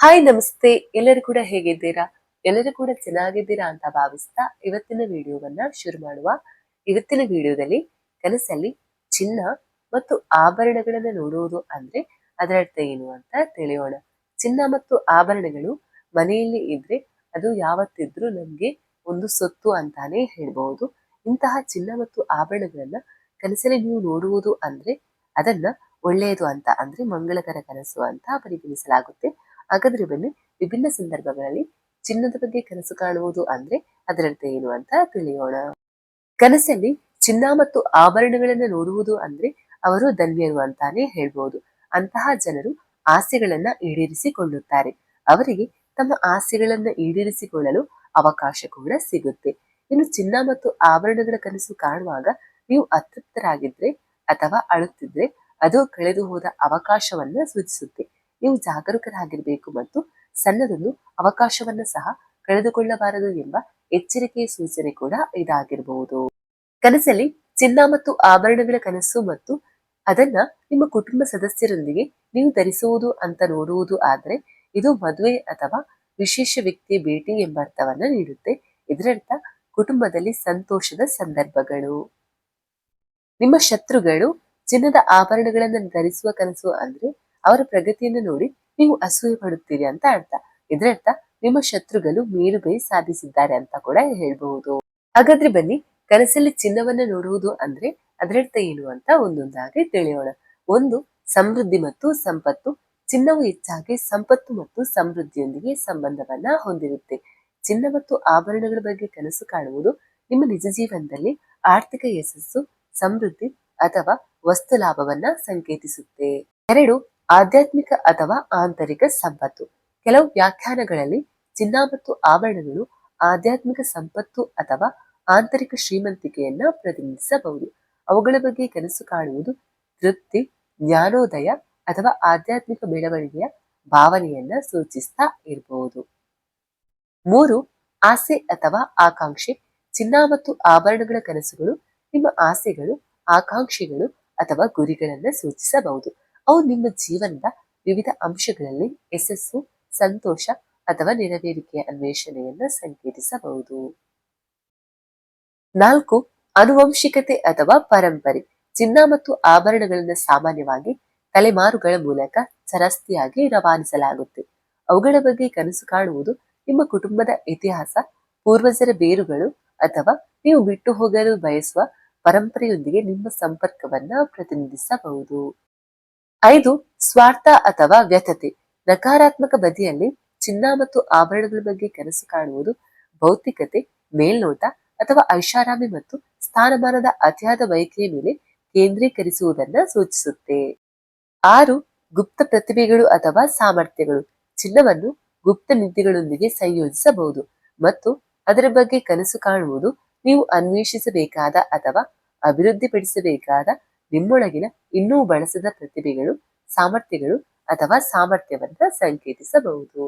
Hi ನಮಸ್ತೆ. ಎಲ್ಲರೂ ಕೂಡ ಹೇಗಿದ್ದೀರಾ? ಎಲ್ಲರೂ ಕೂಡ ಚೆನ್ನಾಗಿದ್ದೀರಾ ಅಂತ ಭಾವಿಸ್ತಾ ಇವತ್ತಿನ ವಿಡಿಯೋವನ್ನ ಶುರು ಮಾಡುವ. ಇವತ್ತಿನ ವಿಡಿಯೋದಲ್ಲಿ ಕನಸಲ್ಲಿ ಚಿನ್ನ ಮತ್ತು ಆಭರಣಗಳನ್ನ ನೋಡುವುದು ಅಂದ್ರೆ ಅದರ ಅರ್ಥ ಏನು ಅಂತ ತಿಳಿಯೋಣ. ಚಿನ್ನ ಮತ್ತು ಆಭರಣಗಳು ಮನೆಯಲ್ಲಿ ಇದ್ರೆ ಅದು ಯಾವತ್ತಿದ್ರೂ ನಮ್ಗೆ ಒಂದು ಸೊತ್ತು ಅಂತಾನೆ ಹೇಳ್ಬಹುದು. ಇಂತಹ ಚಿನ್ನ ಮತ್ತು ಆಭರಣಗಳನ್ನ ಕನಸಲ್ಲಿ ನೀವು ನೋಡುವುದು ಅಂದ್ರೆ ಅದನ್ನ ಒಳ್ಳೆಯದು ಅಂತ ಅಂದ್ರೆ ಮಂಗಳಕರ ಕನಸು ಅಂತ ಪರಿಗಣಿಸಲಾಗುತ್ತೆ. ಹಾಗಾದ್ರೆ ಬನ್ನಿ ವಿಭಿನ್ನ ಸಂದರ್ಭಗಳಲ್ಲಿ ಚಿನ್ನದ ಬಗ್ಗೆ ಕನಸು ಕಾಣುವುದು ಅಂದ್ರೆ ಅದರಂತೆ ಏನು ಅಂತ ತಿಳಿಯೋಣ. ಕನಸಲ್ಲಿ ಚಿನ್ನ ಮತ್ತು ಆಭರಣಗಳನ್ನ ನೋಡುವುದು ಅಂದ್ರೆ ಅವರು ಧನ್ಯರು ಅಂತಾನೆ ಹೇಳ್ಬೋದು. ಅಂತಹ ಜನರು ಆಸೆಗಳನ್ನ ಈಡೇರಿಸಿಕೊಳ್ಳುತ್ತಾರೆ. ಅವರಿಗೆ ತಮ್ಮ ಆಸೆಗಳನ್ನ ಈಡೇರಿಸಿಕೊಳ್ಳಲು ಅವಕಾಶ ಕೂಡ ಸಿಗುತ್ತೆ. ಇನ್ನು ಚಿನ್ನ ಮತ್ತು ಆಭರಣಗಳ ಕನಸು ಕಾಣುವಾಗ ನೀವು ಅತೃಪ್ತರಾಗಿದ್ರೆ ಅಥವಾ ಅಳುತ್ತಿದ್ರೆ ಅದು ಕಳೆದು ಹೋದ ಅವಕಾಶವನ್ನ ಸೂಚಿಸುತ್ತೆ. ನೀವು ಜಾಗರೂಕರಾಗಿರಬೇಕು ಮತ್ತು ಸಣ್ಣದೊಂದು ಅವಕಾಶವನ್ನ ಸಹ ಕಳೆದುಕೊಳ್ಳಬಾರದು ಎಂಬ ಎಚ್ಚರಿಕೆಯ ಸೂಚನೆ ಕೂಡ ಇದಾಗಿರಬಹುದು ಕನಸಲ್ಲಿ ಚಿನ್ನ ಮತ್ತು ಆಭರಣಗಳ ಕನಸು ಮತ್ತು ಅದನ್ನ ನಿಮ್ಮ ಕುಟುಂಬ ಸದಸ್ಯರೊಂದಿಗೆ ನೀವು ಧರಿಸುವುದು ಅಂತ ನೋಡುವುದು ಆದ್ರೆ ಇದು ಮದುವೆ ಅಥವಾ ವಿಶೇಷ ವ್ಯಕ್ತಿಯ ಭೇಟಿ ಎಂಬ ಅರ್ಥವನ್ನ ನೀಡುತ್ತೆ. ಇದರರ್ಥ ಕುಟುಂಬದಲ್ಲಿ ಸಂತೋಷದ ಸಂದರ್ಭಗಳು. ನಿಮ್ಮ ಶತ್ರುಗಳು ಚಿನ್ನದ ಆಭರಣಗಳನ್ನು ಧರಿಸುವ ಕನಸು ಅಂದ್ರೆ ಅವರ ಪ್ರಗತಿಯನ್ನು ನೋಡಿ ನೀವು ಅಸೂಯೆ ಪಡುತ್ತೀರಿ ಅಂತ ಅರ್ಥ. ಇದರರ್ಥ ನಿಮ್ಮ ಶತ್ರುಗಳು ಮೇಲುಗೈ ಸಾಧಿಸಿದ್ದಾರೆ ಅಂತ ಕೂಡ ಹೇಳ್ಬಹುದು. ಹಾಗಾದ್ರೆ ಬನ್ನಿ, ಕನಸಲ್ಲಿ ಚಿನ್ನವನ್ನ ನೋಡುವುದು ಅಂದ್ರೆ ಅದರರ್ಥ ಏನು ಅಂತ ಒಂದೊಂದಾಗಿ ತಿಳಿಯೋಣ. ಒಂದು, ಸಮೃದ್ಧಿ ಮತ್ತು ಸಂಪತ್ತು. ಚಿನ್ನವು ಹೆಚ್ಚಾಗಿ ಸಂಪತ್ತು ಮತ್ತು ಸಮೃದ್ಧಿಯೊಂದಿಗೆ ಸಂಬಂಧವನ್ನ ಹೊಂದಿರುತ್ತೆ. ಚಿನ್ನ ಮತ್ತು ಆಭರಣಗಳ ಬಗ್ಗೆ ಕನಸು ಕಾಣುವುದು ನಿಮ್ಮ ನಿಜ ಜೀವನದಲ್ಲಿ ಆರ್ಥಿಕ ಯಶಸ್ಸು, ಸಮೃದ್ಧಿ ಅಥವಾ ವಸ್ತು ಲಾಭವನ್ನ ಸಂಕೇತಿಸುತ್ತೆ. ಎರಡು ಆಧ್ಯಾತ್ಮಿಕ ಅಥವಾ ಆಂತರಿಕ ಸಂಪತ್ತು. ಕೆಲವು ವ್ಯಾಖ್ಯಾನಗಳಲ್ಲಿ ಚಿನ್ನ ಮತ್ತು ಆಭರಣಗಳು ಆಧ್ಯಾತ್ಮಿಕ ಸಂಪತ್ತು ಅಥವಾ ಆಂತರಿಕ ಶ್ರೀಮಂತಿಕೆಯನ್ನ ಪ್ರತಿನಿಧಿಸಬಹುದು. ಅವುಗಳ ಬಗ್ಗೆ ಕನಸು ಕಾಣುವುದು ತೃಪ್ತಿ, ಜ್ಞಾನೋದಯ ಅಥವಾ ಆಧ್ಯಾತ್ಮಿಕ ಬೆಳವಣಿಗೆಯ ಭಾವನೆಯನ್ನ ಸೂಚಿಸ್ತಾ ಇರಬಹುದು ಮೂರು, ಆಸೆ ಅಥವಾ ಆಕಾಂಕ್ಷೆ. ಚಿನ್ನ ಮತ್ತು ಆಭರಣಗಳ ಕನಸುಗಳು ನಿಮ್ಮ ಆಸೆಗಳು, ಆಕಾಂಕ್ಷೆಗಳು ಅಥವಾ ಗುರಿಗಳನ್ನ ಸೂಚಿಸಬಹುದು. ಅವು ನಿಮ್ಮ ಜೀವನದ ವಿವಿಧ ಅಂಶಗಳಲ್ಲಿ ಯಶಸ್ಸು, ಸಂತೋಷ ಅಥವಾ ನೆರವೇರಿಕೆಯ ಅನ್ವೇಷಣೆಯನ್ನು ಸಂಕೇತಿಸಬಹುದು. ನಾಲ್ಕು ಅನುವಂಶಿಕತೆ ಅಥವಾ ಪರಂಪರೆ. ಚಿನ್ನ ಮತ್ತು ಆಭರಣಗಳನ್ನು ಸಾಮಾನ್ಯವಾಗಿ ತಲೆಮಾರುಗಳ ಮೂಲಕ ಚರಸ್ತಿಯಾಗಿ ರವಾನಿಸಲಾಗುತ್ತೆ. ಅವುಗಳ ಬಗ್ಗೆ ಕನಸು ಕಾಣುವುದು ನಿಮ್ಮ ಕುಟುಂಬದ ಇತಿಹಾಸ, ಪೂರ್ವಜರ ಬೇರುಗಳು ಅಥವಾ ನೀವು ಬಿಟ್ಟು ಹೋಗಲು ಬಯಸುವ ಪರಂಪರೆಯೊಂದಿಗೆ ನಿಮ್ಮ ಸಂಪರ್ಕವನ್ನ ಪ್ರತಿನಿಧಿಸಬಹುದು. ಐದು, ಸ್ವಾರ್ಥ ಅಥವಾ ವ್ಯಥತೆ. ನಕಾರಾತ್ಮಕ ಬದಿಯಲ್ಲಿ ಚಿನ್ನ ಮತ್ತು ಆಭರಣಗಳ ಬಗ್ಗೆ ಕನಸು ಕಾಣುವುದು ಭೌತಿಕತೆ, ಮೇಲ್ನೋಟ ಅಥವಾ ಐಷಾರಾಮಿ ಮತ್ತು ಸ್ಥಾನಮಾನದ ಅತಿಯಾದ ಬಯಕೆಯ ಮೇಲೆ ಕೇಂದ್ರೀಕರಿಸುವುದನ್ನ ಸೂಚಿಸುತ್ತೆ. ಆರು, ಗುಪ್ತ ಪ್ರತಿಭೆಗಳು ಅಥವಾ ಸಾಮರ್ಥ್ಯಗಳು. ಚಿನ್ನವನ್ನು ಗುಪ್ತ ನಿಧಿಗಳೊಂದಿಗೆ ಸಂಯೋಜಿಸಬಹುದು ಮತ್ತು ಅದರ ಬಗ್ಗೆ ಕನಸು ಕಾಣುವುದು ನೀವು ಅನ್ವೇಷಿಸಬೇಕಾದ ಅಥವಾ ಅಭಿವೃದ್ಧಿಪಡಿಸಬೇಕಾದ ನಿಮ್ಮೊಳಗಿನ ಇನ್ನೂ ಬಳಸದ ಪ್ರತಿಭೆಗಳು ಸಾಮರ್ಥ್ಯಗಳು ಅಥವಾ ಸಾಮರ್ಥ್ಯವನ್ನ ಸಂಕೇತಿಸಬಹುದು.